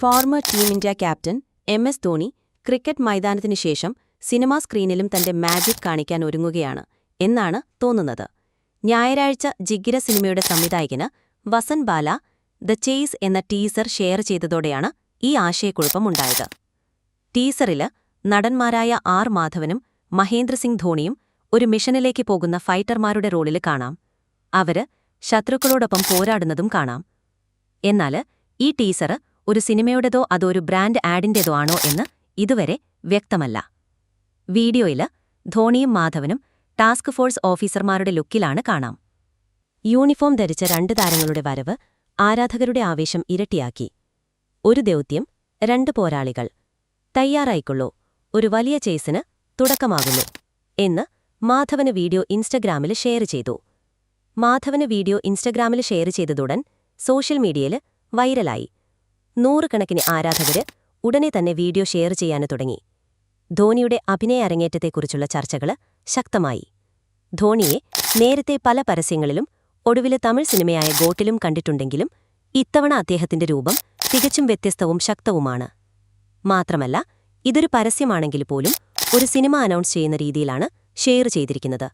Former team India captain M S Dhoni cricket മൈതാനത്തിനു ശേഷം സിനിമാ സ്ക്രീനിലും തന്റെ മാജിക് കാണിക്കാൻ ഒരുങ്ങുകയാണ് എന്നാണ് തോന്നുന്നത്. ഞായറാഴ്ച ജിഗിര സിനിമയുടെ സംവിധായകന് വസൻ ബാല ദ ചേസ് എന്ന ടീസർ ഷെയർ ചെയ്തതോടെയാണ് ഈ ആശയക്കുഴപ്പമുണ്ടായത്. ടീസറിൽ നടന്മാരായ ആർ മാധവനും മഹേന്ദ്രസിംഗ് ധോണിയും ഒരു മിഷനിലേക്ക് പോകുന്ന ഫൈറ്റർമാരുടെ റോളിൽ കാണാം. അവർ ശത്രുക്കളോടൊപ്പം പോരാടുന്നതും കാണാം. എന്നാൽ ഈ ടീസർ ഒരു സിനിമയുടേതോ അതോ ഒരു ബ്രാൻഡ് ആഡിന്റേതോ ആണോ എന്ന് ഇതുവരെ വ്യക്തമല്ല. വീഡിയോയിൽ ധോണിയും മാധവനും ടാസ്ക് ഫോഴ്സ് ഓഫീസർമാരുടെ ലുക്കിലാണ് കാണാം. യൂണിഫോം ധരിച്ച രണ്ട് താരങ്ങളുടെ വരവ് ആരാധകരുടെ ആവേശം ഇരട്ടിയാക്കി. ഒരു ദൗത്യം രണ്ട് പോരാളികൾ. തയ്യാറായിക്കൊള്ളൂ ഒരു വലിയ ചേസിന് തുടക്കമാകുന്നു എന്ന് മാധവന് വീഡിയോ ഇൻസ്റ്റഗ്രാമിൽ ഷെയർ ചെയ്തു. മാധവന് വീഡിയോ ഇൻസ്റ്റഗ്രാമിൽ ഷെയർ ചെയ്തതുടൻ സോഷ്യൽ മീഡിയയിൽ വൈറലായി. നൂറുകണക്കിന് ആരാധകര് ഉടനെ തന്നെ വീഡിയോ ഷെയർ ചെയ്യാൻ തുടങ്ങി. ധോണിയുടെ അഭിനയ അരങ്ങേറ്റത്തെക്കുറിച്ചുള്ള ചർച്ചകൾ ശക്തമായി. ധോണിയെ നേരത്തെ പല പരസ്യങ്ങളിലും ഒടുവിലെ തമിഴ് സിനിമയായ ഗോട്ടിലും കണ്ടിട്ടുണ്ടെങ്കിലും ഇത്തവണ അദ്ദേഹത്തിന്റെ രൂപം തികച്ചും വ്യത്യസ്തവും ശക്തവുമാണ്. മാത്രമല്ല ഇതൊരു പരസ്യമാണെങ്കിൽ പോലും ഒരു സിനിമ അനൗൺസ് ചെയ്യുന്ന രീതിയിലാണ് ഷെയർ ചെയ്തിരിക്കുന്നത്.